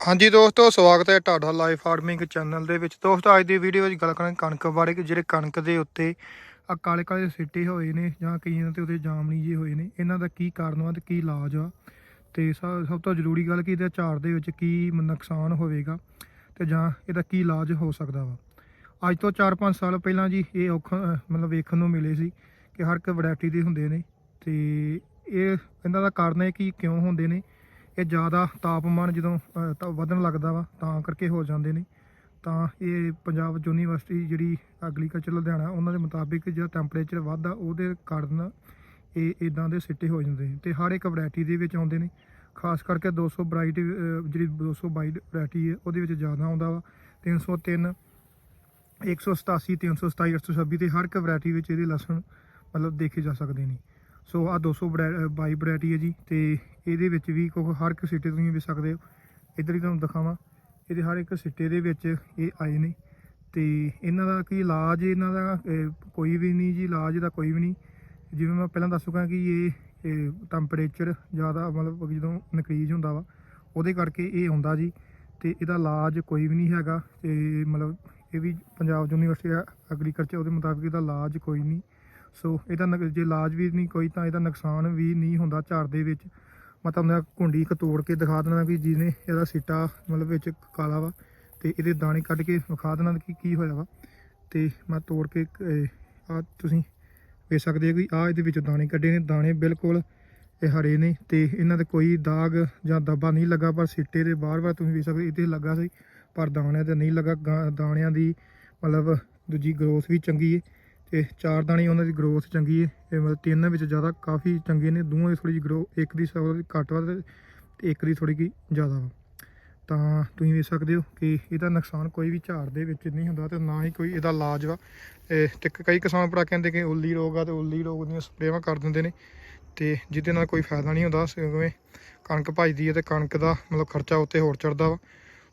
ਹਾਂਜੀ ਦੋਸਤੋ, ਸਵਾਗਤ ਹੈ ਤੁਹਾਡਾ ਲਾਈਵ ਫਾਰਮਿੰਗ ਚੈਨਲ ਦੇ ਵਿੱਚ। ਦੋਸਤੋ, ਅੱਜ ਦੀ ਵੀਡੀਓ ਵਿੱਚ ਗੱਲ ਕਰਾਂਗੇ ਕਣਕ ਬਾਰੇ ਕਿ ਜਿਹੜੇ ਕਣਕ ਦੇ ਉੱਤੇ ਆ ਕਾਲੇ ਕਾਲੇ ਸਿੱਟੇ ਹੋਏ ਨੇ ਜਾਂ ਕਈਆਂ ਤੇ ਉਹਦੇ ਜਾਮਣੀ ਜਿਹੇ ਹੋਏ ਨੇ, ਇਹਨਾਂ ਦਾ ਕੀ ਕਾਰਨ ਵਾ ਤੇ ਕੀ ਇਲਾਜ ਆ? ਤੇ ਸਭ ਤੋਂ ਜ਼ਰੂਰੀ ਗੱਲ ਕਿ ਇਹਦੇ ਝਾੜ ਦੇ ਵਿੱਚ ਕੀ ਨੁਕਸਾਨ ਹੋਵੇਗਾ ਤੇ ਜਾਂ ਇਹਦਾ ਕੀ ਇਲਾਜ ਹੋ ਸਕਦਾ ਵਾ? ਅੱਜ ਤੋਂ 4-5 ਸਾਲ ਪਹਿਲਾਂ ਜੀ ਇਹ ਔਖਾ, ਮਤਲਬ ਵੇਖਣ ਨੂੰ ਮਿਲੇ ਸੀ ਕਿ ਹਰ ਇੱਕ ਵੈਰਾਈਟੀ ਦੇ ਹੁੰਦੇ ਨੇ ਤੇ ਇਹ, ਇਹਨਾਂ ਦਾ ਕਾਰਨ ਹੈ ਕਿ ਕਿਉਂ ਹੁੰਦੇ ਨੇ? ਇਹ ਜ਼ਿਆਦਾ ਤਾਪਮਾਨ ਜਦੋਂ ਤਾਂ ਵਧਣ ਲੱਗਦਾ ਵਾ, ਤਾਂ ਕਰਕੇ ਹੋ ਜਾਂਦੇ ਨੇ। ਤਾਂ ਇਹ ਪੰਜਾਬ ਯੂਨੀਵਰਸਿਟੀ ਜਿਹੜੀ ਐਗਰੀਕਲਚਰ ਲੁਧਿਆਣਾ, ਉਹਨਾਂ ਦੇ ਮੁਤਾਬਿਕ ਜਿਹੜਾ ਟੈਂਪਰੇਚਰ ਵੱਧਦਾ, ਉਹਦੇ ਕਾਰਨ ਇਹ ਇਦਾਂ ਦੇ ਸਿੱਟੇ ਹੋ ਜਾਂਦੇ ਨੇ ਤੇ ਹਰ ਇੱਕ ਵੈਰਾਈਟੀ ਦੇ ਵਿੱਚ ਆਉਂਦੇ ਨੇ। ਖਾਸ ਕਰਕੇ 200 ਵੈਰਾਈਟੀ ਜਿਹੜੀ 222 ਵੈਰਾਈਟੀ ਹੈ, ਉਹਦੇ ਵਿੱਚ ਜ਼ਿਆਦਾ ਆਉਂਦਾ ਵਾ। 303 187 327 826 ਤੇ ਹਰ ਇੱਕ ਵੈਰਾਈਟੀ ਵਿੱਚ ਇਹਦੇ ਲਸਣ ਮਤਲਬ ਦੇਖੇ ਜਾ ਸਕਦੇ ਨੇ। ਸੋ ਆ 222 ਵੈਰਾਈਟੀ ਹੈ ਜੀ ਤੇ ਇਹਦੇ ਵਿੱਚ ਵੀ ਕੋਈ ਹਰ ਇੱਕ ਸਿੱਟੇ ਤੁਸੀਂ ਵੇਖ ਸਕਦੇ ਹੋ। ਇੱਧਰ ਹੀ ਤੁਹਾਨੂੰ ਦਿਖਾਵਾਂ। ਇਹਦੇ ਹਰ ਇੱਕ ਸਿੱਟੇ ਦੇ ਵਿੱਚ ਇਹ ਆਏ ਨੇ ਤੇ ਇਹਨਾਂ ਦਾ ਕੀ ਇਲਾਜ, ਇਹਨਾਂ ਦਾ ਕੋਈ ਵੀ ਨਹੀਂ ਜੀ, ਇਲਾਜ ਦਾ ਕੋਈ ਵੀ ਨਹੀਂ। ਜਿਵੇਂ ਮੈਂ ਪਹਿਲਾਂ ਦੱਸ ਚੁੱਕਾ ਕਿ ਇਹ ਟੈਂਪਰੇਚਰ ਜ਼ਿਆਦਾ ਮਤਲਬ ਜਦੋਂ ਇਨਕਰੀਜ਼ ਹੁੰਦਾ ਵਾ, ਉਹਦੇ ਕਰਕੇ ਇਹ ਹੁੰਦਾ ਜੀ ਤੇ ਇਹਦਾ ਇਲਾਜ ਕੋਈ ਵੀ ਨਹੀਂ ਹੈਗਾ ਤੇ ਮਤਲਬ ਇਹ ਵੀ ਪੰਜਾਬ ਯੂਨੀਵਰਸਿਟੀ ਐਗਰੀਕਲਚਰ ਉਹਦੇ ਮੁਤਾਬਿਕ ਇਹਦਾ ਇਲਾਜ ਕੋਈ ਨਹੀਂ। ਸੋ ਇਹਦਾ ਨੁਕ- ਜੇ ਇਲਾਜ ਵੀ ਨਹੀਂ ਕੋਈ ਤਾਂ ਇਹਦਾ ਨੁਕਸਾਨ ਵੀ ਨਹੀਂ ਹੁੰਦਾ ਝਾੜ ਦੇ ਵਿੱਚ। ਮੈਂ ਤੁਹਾਨੂੰ ਇਹ ਕੁੰਡੀ ਇੱਕ ਤੋੜ ਕੇ ਦਿਖਾ ਦੇਣਾ ਵੀ ਜਿਹਨੇ ਇਹਦਾ ਸਿੱਟਾ ਮਤਲਬ ਵਿੱਚ ਕਾਲਾ ਵਾ ਤੇ ਇਹਦੇ ਦਾਣੇ ਕੱਢ ਕੇ ਵਿਖਾ ਦੇਣਾ ਕਿ ਕੀ ਹੋਇਆ ਵਾ। ਤੇ ਮੈਂ ਤੋੜ ਕੇ ਆ ਤੁਸੀਂ ਵੇਖ ਸਕਦੇ ਹੋ ਕਿ ਆ ਇਹਦੇ ਵਿੱਚ ਦਾਣੇ ਕੱਢੇ ਨੇ। ਦਾਣੇ ਬਿਲਕੁਲ ਇਹ ਹਰੇ ਨੇ ਤੇ ਇਹਨਾਂ ਤੇ ਕੋਈ ਦਾਗ ਜਾਂ ਦੱਬਾ ਨਹੀਂ ਲੱਗਾ, ਪਰ ਸਿੱਟੇ ਦੇ ਬਾਰ-ਬਾਰ ਤੁਸੀਂ ਵੇਖ ਸਕਦੇ ਇਹਦੇ ਲੱਗਾ ਸੀ, ਪਰ ਦਾਣਿਆਂ ਤੇ ਨਹੀਂ ਲੱਗਾ। ਗਾ- ਦਾਣਿਆਂ ਦੀ ਮਤਲਬ ਦੂਜੀ ਗਰੋਥ ਵੀ ਚੰਗੀ ਹੈ ਤੇ ਚਾਰ ਦਾਣੇ ਉਹਨਾਂ ਦੀ ਗਰੋਥ ਚੰਗੀ ਹੈ ਇਹ ਮਤਲਬ ਤਿੰਨ ਵਿੱਚ ਜ਼ਿਆਦਾ ਕਾਫੀ ਚੰਗੇ ਨੇ। ਦੋਵਾਂ ਦੀ ਥੋੜੀ ਜਿਹੀ ਗਰੋ ਇੱਕ ਦੀ ਸਭ ਘੱਟ ਵਾ ਤੇ ਇੱਕ ਦੀ ਥੋੜੀ ਜਿਹੀ ਜ਼ਿਆਦਾ ਵਾ। ਤਾਂ ਤੁਸੀਂ ਵੇਖ ਸਕਦੇ ਹੋ ਕਿ ਇਹਦਾ ਨੁਕਸਾਨ ਕੋਈ ਵੀ ਝਾੜ ਦੇ ਵਿੱਚ ਨਹੀਂ ਹੁੰਦਾ ਤੇ ਨਾ ਹੀ ਕੋਈ ਇਹਦਾ ਇਲਾਜ ਵਾ। ਇਹ ਤੇ ਕਈ ਕਿਸਾਨ ਭਰਾ ਕਹਿੰਦੇ ਕਿ ਉੱਲੀ ਰੋਗ ਆ ਤੇ ਉੱਲੀ ਰੋਗ ਦੀਆਂ ਸਪਰੇਵਾਂ ਕਰ ਦਿੰਦੇ ਨੇ ਤੇ ਜਿਹਦੇ ਨਾਲ ਕੋਈ ਫਾਇਦਾ ਨਹੀਂ ਹੁੰਦਾ। ਕਿਉਂਕਿ ਕਣਕ ਭਜਦੀ ਹੈ ਤੇ ਕਣਕ ਦਾ ਮਤਲਬ ਖਰਚਾ ਉੱਤੇ ਹੋਰ ਚੜਦਾ ਵਾ।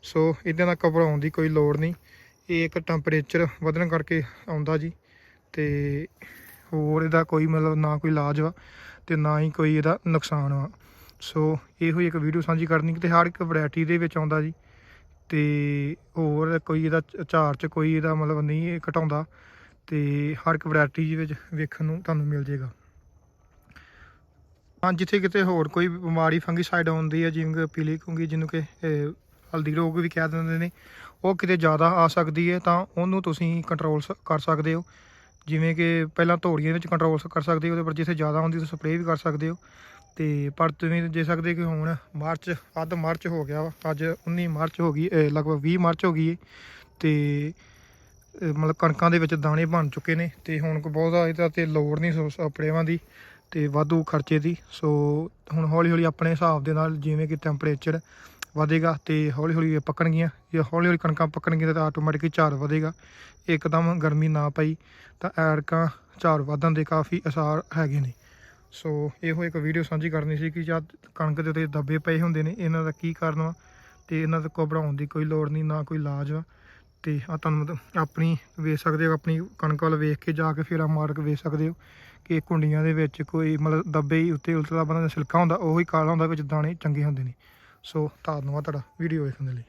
ਸੋ ਇਹਦੇ ਨਾਲ ਘਬਰਾਉਣ ਦੀ ਕੋਈ ਲੋੜ ਨਹੀਂ। ਇਹ ਇੱਕ ਟੈਂਪਰੇਚਰ ਵਧਣ ਕਰਕੇ ਆਉਂਦਾ ਜੀ। ਤੇ ਹੋਰ ਇਹਦਾ ਕੋਈ ਮਤਲਬ ਨਾ ਕੋਈ ਇਲਾਜ ਵਾ ਤੇ ਨਾ ਹੀ ਕੋਈ ਇਹਦਾ ਨੁਕਸਾਨ ਵਾ। ਸੋ ਇਹੋ ਹੀ ਇੱਕ ਵੀਡੀਓ ਸਾਂਝੀ ਕਰਨੀ ਤੇ ਹਰ ਇੱਕ ਵੈਰਾਈਟੀ ਦੇ ਵਿੱਚ ਆਉਂਦਾ ਜੀ ਤੇ ਹੋਰ ਕੋਈ ਇਹਦਾ ਚਾਰ ਚ ਕੋਈ ਇਹਦਾ ਮਤਲਬ ਨਹੀਂ ਘਟਾਉਂਦਾ ਤੇ ਹਰ ਇੱਕ ਵੈਰਾਈਟੀ ਵਿੱਚ ਵੇਖਣ ਨੂੰ ਤੁਹਾਨੂੰ ਮਿਲ ਜੇਗਾ। ਹਾਂ, ਜਿੱਥੇ ਕਿਤੇ ਹੋਰ ਕੋਈ ਬਿਮਾਰੀ, ਫੰਗੀਸਾਈਡ ਆਉਂਦੀ ਹੈ, ਜਿਵੇਂ ਪੀਲੀ ਕੁੰਗੀ ਜਿਹਨੂੰ ਕਿ ਹਲਦੀ ਰੋਗ ਵੀ ਕਹਿ ਦਿੰਦੇ ਨੇ, ਉਹ ਕਿਤੇ ਜ਼ਿਆਦਾ ਆ ਸਕਦੀ ਹੈ ਤਾਂ ਉਹਨੂੰ ਤੁਸੀਂ ਕੰਟਰੋਲ ਕਰ ਸਕਦੇ ਹੋ। ਜਿਵੇਂ ਕਿ ਪਹਿਲਾਂ ਧੋੜੀਆਂ ਵਿੱਚ ਕੰਟਰੋਲ ਕਰ ਸਕਦੇ ਹੋ, ਉਹਦੇ ਪਰ ਜਿੱਥੇ ਜ਼ਿਆਦਾ ਹੁੰਦੀ ਤੁਸੀਂ ਸਪਰੇਅ ਵੀ ਕਰ ਸਕਦੇ ਹੋ। ਤੇ ਪਰ ਤੁਸੀਂ ਦੇ ਸਕਦੇ ਕਿ ਹੁਣ ਮਾਰਚ, ਅੱਧ ਮਾਰਚ ਹੋ ਗਿਆ ਵਾ, ਅੱਜ 19 ਮਾਰਚ ਹੋ ਗਈ ਲਗਭਗ 20 ਮਾਰਚ ਹੋ ਗਈ ਹੈ ਤੇ ਮਤਲਬ ਕਣਕਾਂ ਦੇ ਵਿੱਚ ਦਾਣੇ ਬਣ ਚੁੱਕੇ ਨੇ, ਤੇ ਹੁਣ ਕੋਈ ਬਹੁਤਾ ਇਹਦਾ ਤੇ ਲੋੜ ਨਹੀਂ ਸੋ- ਸਪਰੇਵਾਂ ਦੀ, ਤੇ ਵਾਧੂ ਖਰਚੇ ਦੀ। ਸੋ ਹੁਣ ਹੌਲੀ ਹੌਲੀ ਆਪਣੇ ਹਿਸਾਬ ਦੇ ਨਾਲ ਜਿਵੇਂ ਕਿ ਟੈਂਪਰੇਚਰ ਵਧੇਗਾ ਤੇ ਹੌਲੀ ਹੌਲੀ ਇਹ ਪੱਕਣਗੀਆਂ। ਜੇ ਹੌਲੀ ਹੌਲੀ ਕਣਕਾਂ ਪੱਕਣਗੀਆਂ ਤਾਂ ਆਟੋਮੈਟਿਕਲੀ ਝਾੜ ਵਧੇਗਾ। ਇੱਕਦਮ ਗਰਮੀ ਨਾ ਪਈ ਤਾਂ ਐਰਕਾਂ ਝਾੜ ਵਧਣ ਦੇ ਕਾਫੀ ਅਸਾਰ ਹੈਗੇ ਨੇ। ਸੋ ਇਹੋ ਇੱਕ ਵੀਡੀਓ ਸਾਂਝੀ ਕਰਨੀ ਸੀ ਕਿ ਜਦ ਕਣਕ ਦੇ ਉੱਤੇ ਦੱਬੇ ਪਏ ਹੁੰਦੇ ਨੇ, ਇਹਨਾਂ ਦਾ ਕੀ ਕਾਰਨ ਵਾ ਤੇ ਇਹਨਾਂ ਤੋਂ ਘਬਰਾਉਣ ਦੀ ਕੋਈ ਲੋੜ ਨਹੀਂ, ਨਾ ਕੋਈ ਇਲਾਜ ਵਾ। ਤੇ ਆ ਤੁਹਾਨੂੰ ਮਤਲਬ ਆਪਣੀ ਵੇਖ ਸਕਦੇ ਹੋ, ਆਪਣੀ ਕਣਕ ਵੱਲ ਵੇਖ ਕੇ ਜਾ ਕੇ ਫਿਰ ਆ ਮਾਰ ਕੇ ਵੇਖ ਸਕਦੇ ਹੋ ਕਿ ਕੁੰਡੀਆਂ ਦੇ ਵਿੱਚ ਕੋਈ ਮਤਲਬ ਦੱਬੇ ਹੀ ਉੱਤੇ ਉਲਟਾ ਬੰਦਾ ਸਿਲਕਾ ਹੁੰਦਾ, ਉਹ ਹੀ ਕਾਲਾ ਹੁੰਦਾ, ਵਿੱਚ ਦਾਣੇ ਚੰਗੇ ਹੁੰਦੇ ਨੇ। ਸੋ ਧੰਨਵਾਦ ਤੁਹਾਡਾ ਵੀਡੀਓ ਵੇਖਣ ਦੇ ਲਈ